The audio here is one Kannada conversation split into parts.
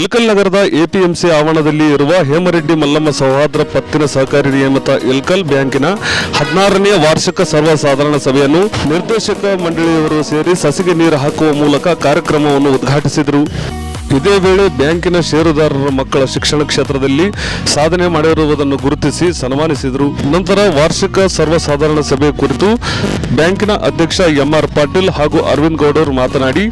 ಇಳಕಲ್ ನಗರದ ಎಪಿಎಂಸಿ ಆವರಣದಲ್ಲಿ ಇರುವ ಹೇಮರೆಡ್ಡಿ ಮಲ್ಲಮ್ಮ ಸೌಹಾರ್ದ ಪತ್ತಿನ ಸಹಕಾರಿ ನಿಯಮಿತ ಇಳಕಲ್ ಬ್ಯಾಂಕಿನ ಹದಿನಾರನೇ ವಾರ್ಷಿಕ ಸರ್ವಸಾಧಾರಣ ಸಭೆಯನ್ನು ನಿರ್ದೇಶಕ ಮಂಡಳಿಯವರು ಸೇರಿ ಸಸಿಗೆ ನೀರು ಹಾಕುವ ಮೂಲಕ ಕಾರ್ಯಕ್ರಮವನ್ನು ಉದ್ಘಾಟಿಸಿದರು. ಇದೇ ವೇಳೆ ಬ್ಯಾಂಕಿನ ಷೇರುದಾರರ ಮಕ್ಕಳ ಶಿಕ್ಷಣ ಕ್ಷೇತ್ರದಲ್ಲಿ ಸಾಧನೆ ಮಾಡಿರುವುದನ್ನು ಗುರುತಿಸಿ ಸನ್ಮಾನಿಸಿದರು. ನಂತರ ವಾರ್ಷಿಕ ಸರ್ವಸಾಧಾರಣ ಸಭೆ ಕುರಿತು ಬ್ಯಾಂಕಿನ ಅಧ್ಯಕ್ಷ ಎಂಆರ್ ಪಾಟೀಲ್ ಹಾಗೂ ಅರವಿಂದ್ ಗೌಡರು ಮಾತನಾಡಿ,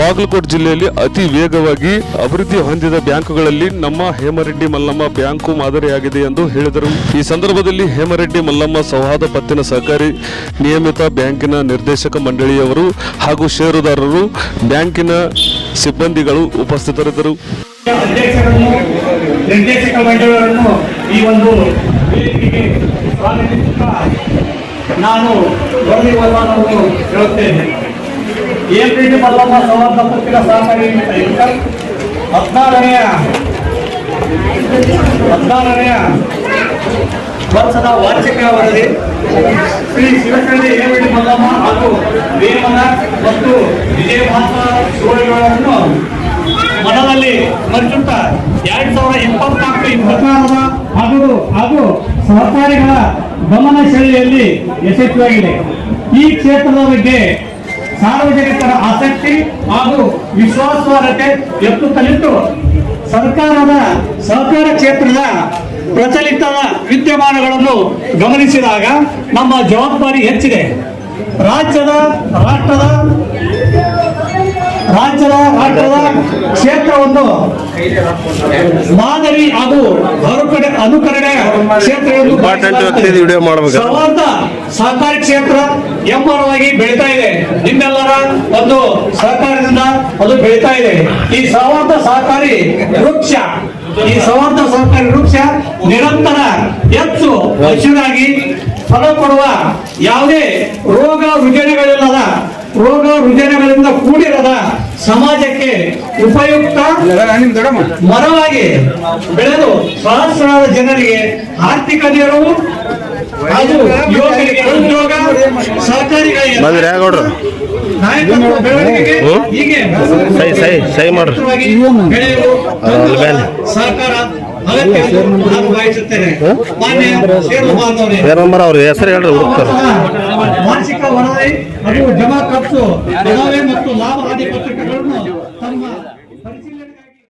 ಬಾಗಲಕೋಟೆ ಜಿಲ್ಲೆಯಲ್ಲಿ ಅತಿ ವೇಗವಾಗಿ ಅಭಿವೃದ್ಧಿ ಹೊಂದಿದ ಬ್ಯಾಂಕುಗಳಲ್ಲಿ ನಮ್ಮ ಹೇಮರೆಡ್ಡಿ ಮಲ್ಲಮ್ಮ ಬ್ಯಾಂಕು ಮಾದರಿಯಾಗಿದೆ ಎಂದು ಹೇಳಿದರು. ಈ ಸಂದರ್ಭದಲ್ಲಿ ಹೇಮರೆಡ್ಡಿ ಮಲ್ಲಮ್ಮ ಸೌಹಾರ್ದ ಪತ್ತಿನ ಸಹಕಾರಿ ನಿಯಮಿತ ಬ್ಯಾಂಕಿನ ನಿರ್ದೇಶಕ ಮಂಡಳಿಯವರು ಹಾಗೂ ಷೇರುದಾರರು ಬ್ಯಾಂಕಿನ ಸಿಬ್ಬಂದಿಗಳು ಉಪಸ್ಥಿತರಿದ್ದರು. ನಿರ್ದೇಶಕ ಮಂಡಳಿಯವರನ್ನು ಈ ಒಂದು ನಾನು ಹೇಳುತ್ತೇನೆ. ಏಪ್ರಿಲ್ ಮಲ್ಲಮ್ಮ ಸೌಹಾರ್ದ ಪತ್ತಿನ ಸಹಕಾರಿ ಹದಿನಾರನೆಯ ಹದಿನಾರನೆಯ ವರ್ಷದ ವಾರ್ಷಿಕ ವರದಿ ಶ್ರೀ ಶಿವಚಂದ್ರ ಏವಡಿ ಮಲ್ಲಮ್ಮ ಹಾಗೂ ಮತ್ತು ಶಿವಳಿಗಳನ್ನು ಮನದಲ್ಲಿ ಸ್ಮರಿಸುತ್ತಾ ಎರಡ್ ಸಾವಿರದ ಇಪ್ಪತ್ನಾಲ್ಕು ಹಾಗೂ ಹಾಗೂ ಸಹಕಾರಿಗಳ ಗಮನ ಶೈಲಿಯಲ್ಲಿ ಯಶಸ್ವಿಯಾಗಿದೆ. ಈ ಕ್ಷೇತ್ರದ ಬಗ್ಗೆ ಸಾರ್ವಜನಿಕರ ಆಸಕ್ತಿ ಹಾಗೂ ವಿಶ್ವಾಸಾರ್ಹತೆ ಎತ್ತುತ್ತಲಿದ್ದು ಸರ್ಕಾರದ ಸಹಕಾರ ಕ್ಷೇತ್ರದ ಪ್ರಚಲಿತ ವಿದ್ಯಮಾನಗಳನ್ನು ಗಮನಿಸಿದಾಗ ನಮ್ಮ ಜವಾಬ್ದಾರಿ ಹೆಚ್ಚಿದೆ. ರಾಜ್ಯದ, ರಾಷ್ಟ್ರದ ರಾಷ್ಟ್ರದ ಕ್ಷೇತ್ರವನ್ನು ಮಾದರಿ ಹಾಗೂ ಅನುಕರಣೆ ಅನುಕರಣೆ ಕ್ಷೇತ್ರ ಎಂದು Important ವ್ಯಕ್ತಿ ಇದು ವಿಡಿಯೋ ಮಾಡ್ಬೇಕು. ಸೌಹಾರ್ದ ಸಹಕಾರಿ ಕ್ಷೇತ್ರ ಎಂಬರವಾಗಿ ಬೆಳೀತಾ ಇದೆ. ನಿಮ್ಮೆಲ್ಲರ ಒಂದು ಸಹಕಾರದಿಂದ ಅದು ಬೆಳೀತಾ ಇದೆ. ಈ ಸವಾರ್ಥ ಸಹಕಾರಿ ವೃಕ್ಷ ಈ ಸವಾರ್ಥ ಸಹಕಾರಿ ವೃಕ್ಷ ನಿರಂತರ ಹೆಚ್ಚು ಹಸಿರಾಗಿ ಫಲ ಕೊಡುವ ಯಾವುದೇ ರೋಗ ರುಜಿನಗಳಿಲ್ಲದ ರೋಗ ರುಜಿನಗಳಿಂದ ಕೂಡಿರದ ಸಮಾಜಕ್ಕೆ ಉಪಯುಕ್ತ ಮರವಾಗಿ ಬೆಳೆದು ಸಹಸ್ರಾರು ಜನರಿಗೆ ಆರ್ಥಿಕ ನೆರವು ಹಾಗೂ ಯುವಕರಿಗೆ ಉದ್ಯೋಗ ಸಹಕಾರಿಗಳಿಗೆ ನಾಯಕತ್ವ ಬೆಳವಣಿಗೆಗೆ ಹೀಗೆ ಸೈ ಸೈ ಸೈ ಮಾಡ್ರಿ. ಉತ್ತಮವಾಗಿ ಬೆಳೆಯಲು ಅದ್ರ ಮೇಲೆ. ನಂಬರ್ ಅವ್ರ ಹೆಸರು ಹೇಳ್ರಿ ಹುಡುಕ್ತಾರೆ. ವಾರ್ಷಿಕ ವರದಿ ಅದು ಜಮಾ ಖರ್ಚು ಮತ್ತು ಲಾಭ ಆದಿ ಪತ್ರಿಕೆಗಳನ್ನು ತಮ್ಮ